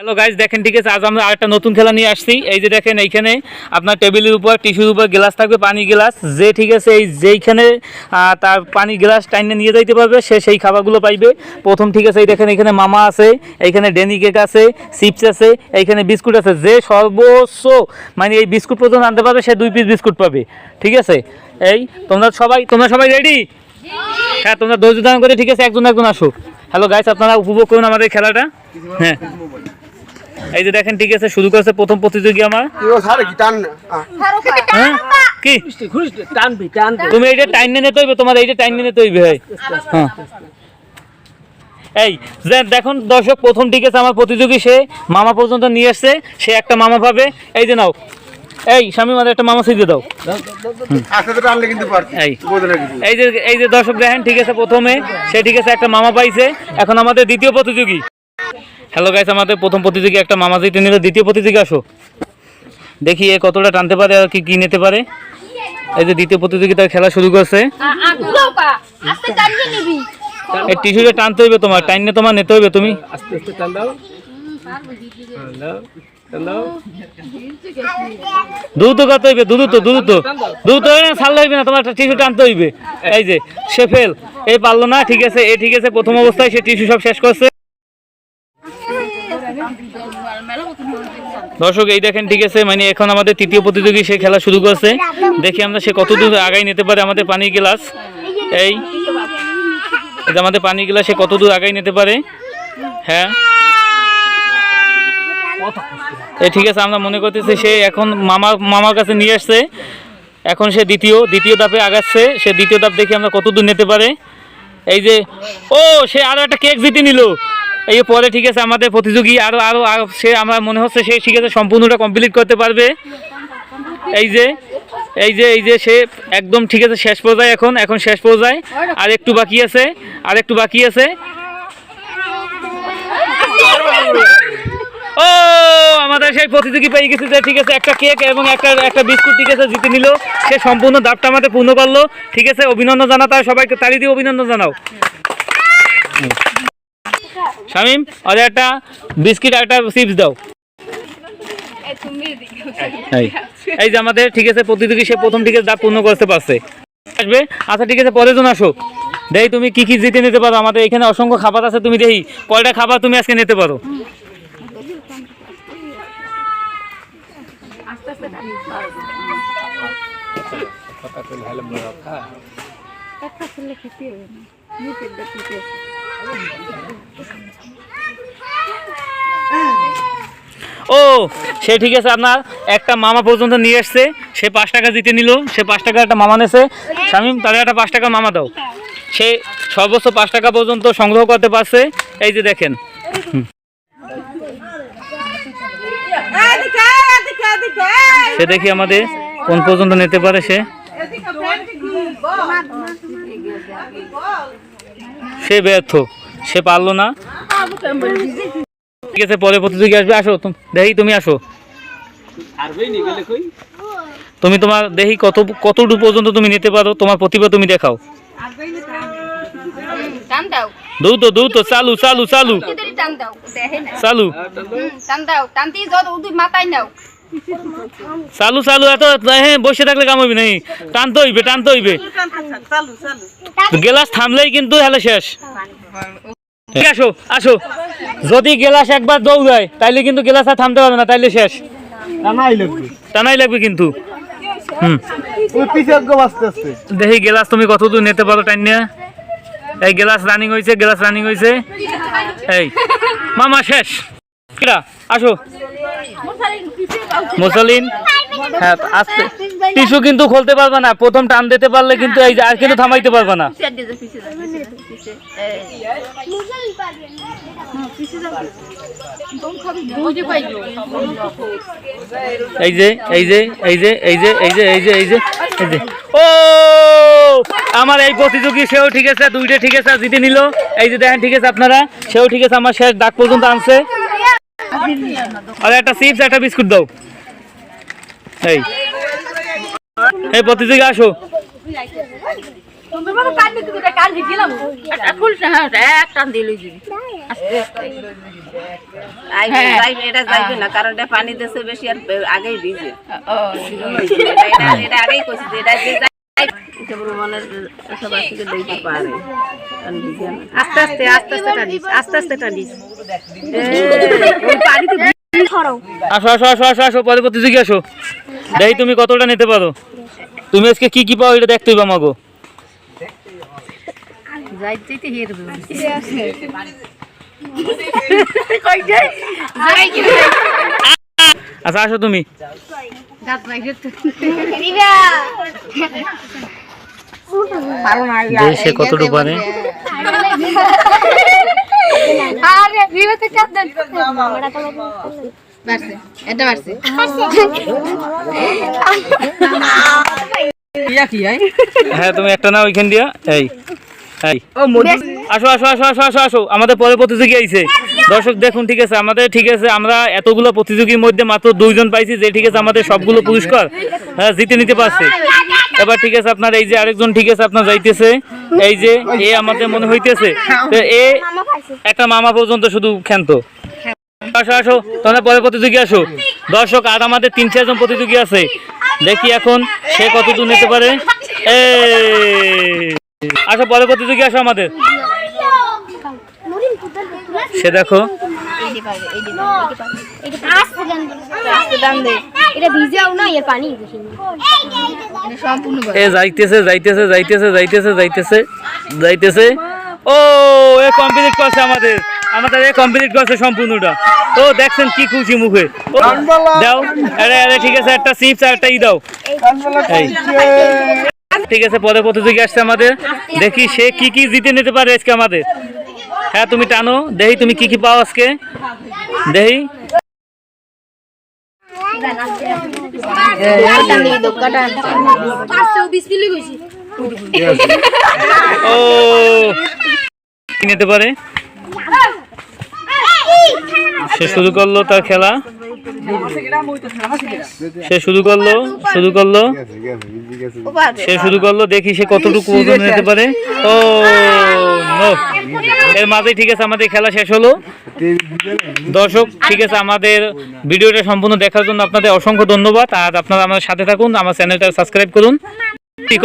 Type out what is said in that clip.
Hello guys দেখেন, ঠিক আছে? আজ আমরা আরেকটা নতুন খেলা নিয়ে আসছি। এই যে দেখেন, এইখানে আপনার টেবিলের উপর টিস্যুর উপর গ্লাস থাকবে, পানি গ্লাস। যে, ঠিক আছে, এই যেইখানে তার পানি গ্লাস টাইনে নিয়ে যাইতে পারবে, সে সেই খাবারগুলো পাইবে। প্রথম, ঠিক আছে, এই দেখেন, এখানে মামা আছে, এইখানে ডেনি কেক আছে, চিপস আছে, এইখানে বিস্কুট আছে। যে সর্বোচ্চ মানে এই বিস্কুট পর্যন্ত আনতে পারবে, সে দুই পিস বিস্কুট পাবে। ঠিক আছে? এই, তোমরা সবাই তোমরা সবাই রেডি হ্যাঁ তোমরা ধৈর্য ধারণ করে, ঠিক আছে, একজন একজন আসো। হ্যালো গাইস আপনারা উপভোগ করুন আমাদের খেলাটা। হ্যাঁ। এই যে দেখেন, ঠিক আছে, শুরু করেছে প্রথম প্রতিযোগী আমার। হ্যাঁ? কি? তুমি এইটা টাইম নিয়ে তৈবে, তোমার এইটা টাইম নিয়ে তৈবে হয় হ্যাঁ। এই দেখুন, দর্শক, প্রথম ঠিক আছে, আমার প্রতিযোগী সে, মামা পর্যন্ত নিয়ে এসছে, সে একটা মামা পাবে। এই যে নাও, এই, স্বামী মাদের একটা মামা সিদ্ধ দাও। এই যে এই যে দর্শক দেখেন, ঠিক আছে, প্রথমে সে ঠিক আছে একটা মামা পাইছে, এখন আমাদের দ্বিতীয় প্রতিযোগী। হ্যালো গাইস আমাদের প্রথম প্রতিযোগী একটা মামা জিতে নিল দ্বিতীয় প্রতিযোগী আসো। দেখি এ কতটা টানতে পারে আর কি কি নিতে পারে। এই যে দ্বিতীয় প্রতিযোগিতার খেলা শুরু করছে। এই টিস্যুটা টানতে হইবে তোমার টাইনে তোমার নিতে হইবে তুমি। আস্তে আস্তে টান দাও। হইবে দ্রুত দ্রুত। দ্রুত হইবে না ছাড়লে হইবে না তোমার একটা টিস্যু টানতে হইবে। এই যে সে ফেল এই পারল না ঠিক আছে এ ঠিক আছে প্রথম অবস্থায় সে টিস্যু সব শেষ করছে। দর্শক, এই দেখেন, ঠিক আছে মানে এখন আমাদের তৃতীয় প্রতিযোগী সে খেলা শুরু করছে। দেখি আমরা সে কতদূর আগাই নিতে পারে আমাদের পানির গ্লাস। এই আমাদের পানির গ্লাস, সে কত দূর আগাই নিতে পারে? হ্যাঁ। এই ঠিক আছে, আমরা মনে করতেছি সে এখন মামা, মামার কাছে নিয়ে আসছে। এখন সে দ্বিতীয় দ্বিতীয় ধাপে আগাচ্ছে। সে দ্বিতীয় ধাপ দেখি আমরা কত দূর নিতে পারে। এই যে, ও, সে আরও একটা কেক জিতে নিল। এই পরে ঠিক আছে, আমাদের প্রতিযোগী আরও আরও আরও, সে আমার মনে হচ্ছে সে ঠিক আছে সম্পূর্ণটা কমপ্লিট করতে পারবে। এই যে এই যে এই যে সে একদম ঠিক আছে শেষ পর্যায়ে এখন এখন শেষ পর্যায়ে। আর একটু বাকি আছে, আর একটু বাকি আছে। ও, আমাদের সেই প্রতিযোগী পেয়ে গেছে যে ঠিক আছে একটা কেক এবং একটা একটা বিস্কুট ঠিক আছে জিতে নিল। সে সম্পূর্ণ দাপটা আমাদের পূর্ণ করল। ঠিক আছে, অভিনন্দন জানা তার সবাইকে তালি দিয়ে অভিনন্দন জানাও। শামিম ওদের একটা বিস্কিট একটা চিপস দাও এই এই যে আমাদের ঠিক আছে প্রতিযোগী সে প্রথম ঠিক আছে পূর্ণ করতে পারছে আসবে আচ্ছা ঠিক আছে পরের জন আসো দেখি তুমি কি কি জিতে নিতে পারো আমাদের এখানে অসংখ্য খাবার আছে তুমি দেখি কয়টা খাবার তুমি আজকে নিতে পারো ও, সে ঠিক আছে, আপনার একটা মামা পর্যন্ত নিয়ে আসছে সে পাঁচ টাকা দিতে নিল, সে পাঁচ টাকা একটা মামা নেছে শামিম তাহলে একটা পাঁচ টাকা মামা দাও। সে সর্বোচ্চ পাঁচ টাকা পর্যন্ত সংগ্রহ করতে পারছে, এই যে দেখেন। সে দেখি আমাদের কোন পর্যন্ত নিতে পারে সে। সে ব্যর্থ, সে পারল না। ঠিক আছে, পরে প্রতিযোগী আসবে, আসো দেখি তুমি আসো। তুমি তোমার দেখি কত কতটুকু পর্যন্ত তুমি নিতে পারো, তোমার প্রতিভা তুমি দেখাও। দ্রুত দ্রুত, চালু চালু চালু। চালু। চালু এত হ্যাঁ বসে থাকলে কাম হইবে নাই টানতে হইবে টানতে হইবে। গেলাস থামলেই কিন্তু হেলে শেষ। ঠিক আসো আসো। যদি গেলাস একবার দৌড়ায় তাইলে কিন্তু গেলাস আর থামতে পারবে না তাইলে শেষ। টানাই লাগবে। টানাই লাগবে কিন্তু। হুম। ওই আস্তে আস্তে দেখি গেলাস তুমি কত দূর নিতে পারো টাইম নিয়ে। এই গেলাস রানিং হয়েছে গেলাস রানিং হয়েছে এই মামা শেষ। কিরা আসো। মুসলিন হ্যাঁ আস্তে টিস্যু কিন্তু খুলতে পারবে না প্রথম টান দিতে পারলে কিন্তু এই যে আর কিন্তু থামাইতে পারবে না। এই। যে এই যে এই যে এই যে এই যে এই যে এই যে এই যে। ও! আমার এই প্রতিযোগী সেও ঠিক আছে দুইটা ঠিক আছে জিতে নিল। এই যে দেখেন ঠিক আছে আপনারা সেও ঠিক আছে আমার শেষ ডাক পর্যন্ত আনছে। আর একটা চিপস একটা বিস্কুট দাও। এই। এই প্রতিযোগী আসো। বেশি আর আগেই আস্তে আস্তে আস্তে আস্তে আসো আসো আসো আসো আসো পদে প্রতিযোগী আসো। দেখি তুমি কতটা নিতে পারো? তুমি আজকে কি কি পাও এটা দেখতে হবে আমাকে যাইতে যাইতে হেরবে আচ্ছা আসো তুমি। সে কতটুকু পারে আরে চাপ দেন। বাড়ছে এটা বাড়ছে। হ্যাঁ তুমি একটা না ওইখান দিয়া এই এই। আসো আসো আসো আসো আসো আসো আমাদের পরে প্রতিযোগী আইছে। দর্শক দেখুন ঠিক আছে আমাদের ঠিক আছে আমরা এতগুলো প্রতিযোগীর মধ্যে মাত্র দুইজন পাইছি যে ঠিক আছে আমাদের সবগুলো পুরস্কার হ্যাঁ জিতে নিতে পারছে। এবার ঠিক আছে আপনার এই যে আরেকজন ঠিক আছে আপনার যাইতেছে এই যে এ আমাদের মনে হইতেছে এ একটা মামা পর্যন্ত শুধু ক্ষান্ত। আসো আসো, তোমরা পরে প্রতিযোগী আসো। দর্শক আর আমাদের তিন, চারজন প্রতিযোগী আছে। দেখি এখন সে কত দূর নিতে পারে। এই! আসো পরে প্রতিযোগী আসো আমাদের। সে দেখো। এ, যাইতেছে যাইতেছে যাইতেছে যাইতেছে যাইতেছে যাইতেছে। ও, এ কমপ্লিট করছে আমাদের। আমাদের কমপ্লিট করছে সম্পূর্ণটা। তো দেখছেন কি খুশি মুখে। দাও আরে আরে ঠিক আছে একটা চিপস আর একটা ই দাও। ঠিক আছে পরে প্রতিযোগী আসছে আমাদের। দেখি সে কি কি জিতে নিতে পারে আজকে আমাদের। হ্যাঁ তুমি টানো। দেখি তুমি কি কি পাও আজকে? দেখি ও। কি নিতে পারে? সে শুরু করল তার খেলা? সে শুরু করল শুরু করল? সে শুরু করল দেখি সে কতটুকু ওজন নিতে পারে। ও এর মাঝেই ঠিক আছে আমাদের খেলা শেষ হলো। দর্শক ঠিক আছে আমাদের ভিডিওটা সম্পূর্ণ দেখার জন্য আপনাদের অসংখ্য ধন্যবাদ। আর আপনারা আমার সাথে থাকুন আমার চ্যানেলটা সাবস্ক্রাইব করুন। ঠিক